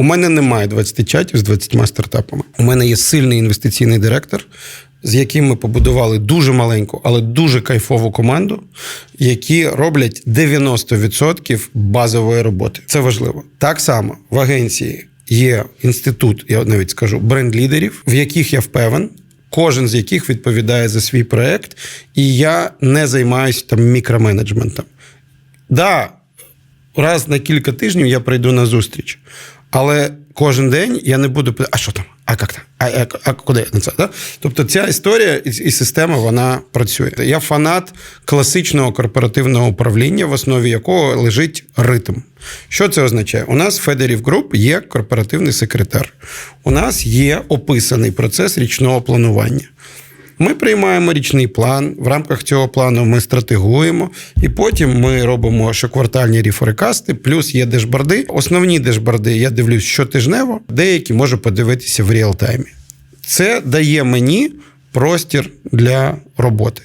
У мене немає 20 чатів з 20 стартапами. У мене є сильний інвестиційний директор, з яким ми побудували дуже маленьку, але дуже кайфову команду, які роблять 90% базової роботи. Це важливо. Так само в агенції є інститут, я навіть скажу, бренд-лідерів, в яких я впевнен. Кожен з яких відповідає за свій проект, і я не займаюся там мікроменеджментом. Да, раз на кілька тижнів я прийду на зустріч. Але кожен день я не буду питати, а що там? А як там? А, а, а куди це? Да? Тобто ця історія і, і система вона працює. Я фанат класичного корпоративного управління, в основі якого лежить ритм. Що це означає? У нас в Federiv Group є корпоративний секретар. У нас є описаний процес річного планування. Ми приймаємо річний план. В рамках цього плану ми стратегуємо, і потім ми робимо щоквартальні ріфорекасти, плюс є дешборди. Основні дешборди я дивлюсь щотижнево, деякі можу подивитися в реал-таймі. Це дає мені простір для роботи.